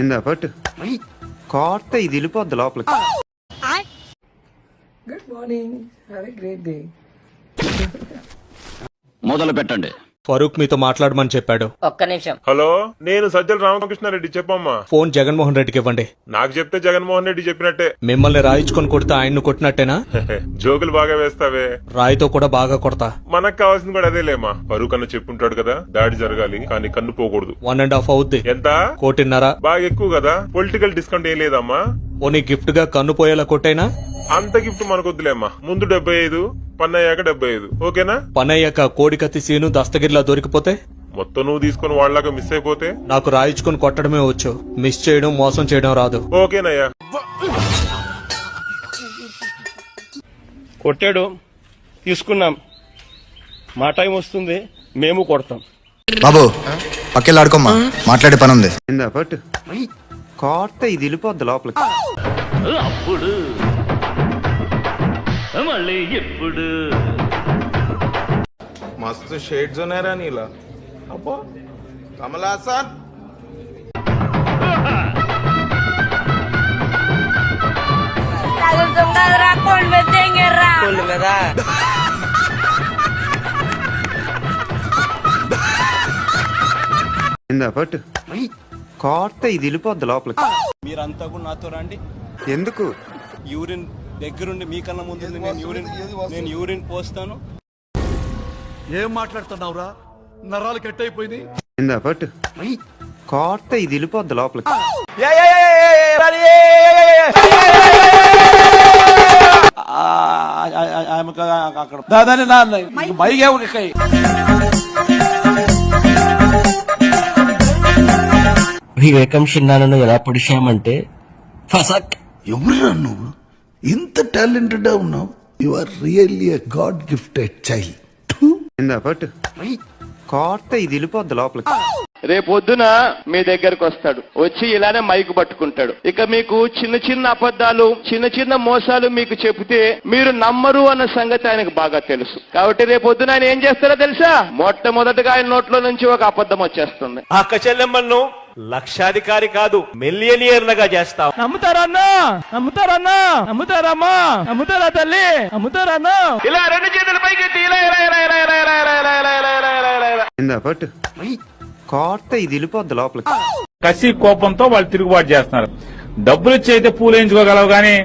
ఇందా పట్టు కోర్త ఇది వెళ్ళిపోద్ది లోపలికి. Good morning have a great day మొదలు పెట్టండి ఫరూక్ మీతో మాట్లాడమని చెప్పాడు. ఒక్క నిమిషం. హలో నేను సజ్జల రామకృష్ణారెడ్డి చెప్పమ్మా. ఫోన్ జగన్మోహన్ రెడ్డికి ఇవ్వండి. నాకు చెప్తే జగన్మోహన్ రెడ్డి చెప్పినట్టే. మిమ్మల్ని రాయించుకొని కొడితే ఆయన్ను కొట్టినట్టేనా? జోకులు బాగా వేస్తావే. రాయితో కూడా బాగా కొడతా. మనకు కావాల్సింది కూడా అదేలేమా పరువు అన్న చెప్పుంటాడు కదా దాడి జరగాలి కానీ కన్ను పోకూడదు. వన్ అండ్ హాఫ్ అవుద్ది. ఎంత? కోటిన్నర. బాగా ఎక్కువ కదా పొలిటికల్ డిస్కౌంట్ ఏం లేదమ్మా. పోనీ గిఫ్ట్గా కన్ను పోయేలా కొట్టైనా? అంత గిఫ్ట్ మనకొద్దులేమ్మా. ముందు డెబ్బై ఐదు పన్నయ్యాక డెబ్బై ఐదు. ఓకేనా? పనయ్యాక కోడి కత్తి సీను దస్తగిరిలా దొరికిపోతే? మొత్తం నువ్వు తీసుకుని వాళ్ళగా మిస్ అయిపోతే? నాకు రాయించుకొని కొట్టడమే వచ్చు. మిస్ చేయడం మోసం చేయడం రాదు. ఓకేనయ్యా. కొట్టాడు. తీసుకున్నాం. మా టైం వస్తుంది. మేము కొడతాం. బాబు పక్కెళ్ళి ఆడుకోమ్మా. మాట్లాడే పని ఉంది పట్టు కార్త ఇది వెళ్ళిపోద్ది లోపలికి అప్పుడు మళ్ళీ ఎప్పుడు మస్తు షేడ్స్ ఉన్నారా నీలా అబ్బో కమలాసన్ இந்த பட்டு కదా ఇందా వెళ్ళిపోద్ది లోపలికి మీరంతా కూడా నాతో రండి ఎందుకు యూరిన్ దగ్గరుండి మీ కళ్ళ ముందు నేను యూరిన్ నేను యూరిన్ పోస్తాను ఏం మాట్లాడుతున్నావురా నరాలు కట్ అయిపోయింది ఇందా పట్టు కోర్త ఇది వెళ్ళిపోద్ది లోపలికి అక్కడ దాదాని నా మైగే ఒక వివేకం చిన్నాలను ఎలా పొడిచామంటే ఫసక్. ఎవరురా నువ్వు? ఇంత టాలెంటెడ్ ఉన్నావు. You are really a god gifted child ఇందా పట్టు కోర్త ఇది వెళ్ళిపోద్ది లోపలికి. రేపొద్దున మీ దగ్గరకు వస్తాడు. వచ్చి ఇలానే మైకు పట్టుకుంటాడు. ఇక మీకు చిన్న చిన్న అబద్ధాలు చిన్న చిన్న మోసాలు మీకు చెబితే మీరు నమ్మరు అన్న సంగతి ఆయనకు బాగా తెలుసు. కాబట్టి రేపొద్దున ఆయన ఏం చేస్తారో తెలుసా? మొట్టమొదటిగా ఆయన నోట్లో నుంచి ఒక అబద్ధం వచ్చేస్తుంది. అక్క చెల్లెమ్మలను లక్షాధికారి కాదు మిలియనియర్లుగా చేస్తాం నమ్ముతారన్నా నమ్ముతారన్నా నమ్ముతారమ్మా నమ్ముతారా తల్లి నమ్ముతారన్నా ఇలా రెండు చేతుల పైకి ఎత్తి ఇలా ఇలా ఇలా ఇలా ఇలా ఇలా ఇలా ఇలా ఇలా ఇలా ఇలా ఇలా ఇలా ఇలా ఇందా పట్టు కోర్త ఇది వెళ్ళిపోద్ది లోపలికి కసి కోపంతో వాళ్ళు తిరుగుబాటు చేస్తున్నారు డబ్బులు ఇచ్చి అయితే పూలు వేయించుకోగలవు కానీ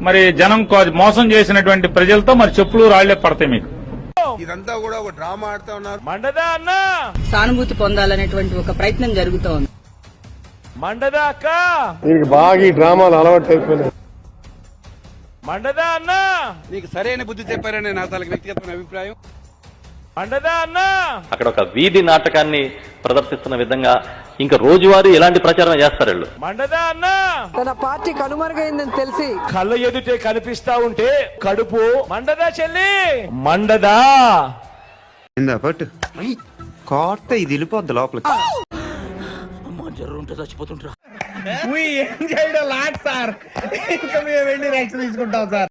మరి జనం మోసం చేసినటువంటి ప్రజలతో మరి చెప్పులు రాళ్ళే పడతాయి మీకు ఇదంతా కూడా ఒక డ్రామా ఆడుతా ఉన్నారు మండదా అన్నా సానుభూతి పొందాలనేటువంటి ఒక ప్రయత్నం జరుగుతోంది మండదా అక్క? బాగా ఈ డ్రామాలు అలవాటు అయిపోయినాయి. మండదా అన్నా? నీకు సరైన బుద్ధి చెప్పారని నా తనకి వ్యక్తిగతమైన అభిప్రాయం. మండదా అన్నా? అక్కడ ఒక వీధి నాటకాన్ని ప్రదర్శిస్తున్న విధంగా ఇంకా రోజువారీ ఎలాంటి ప్రచారం చేస్తారు వీళ్ళు? మండదా అన్నా? తన పార్టీ కనుమరుగైందని తెలిసి కళ్ళ ఎదుటే కనిపిస్తా ఉంటే కడుపు. మండదా చెల్లి? మండదా? పట్టు. కోర్త ఇది వెళ్ళిపోద్ది లోపలికి. ఏం చేయడం లాట్ సార్ ఇంకా మేము వెళ్ళి రెక్స్ తీసుకుంటాం సార్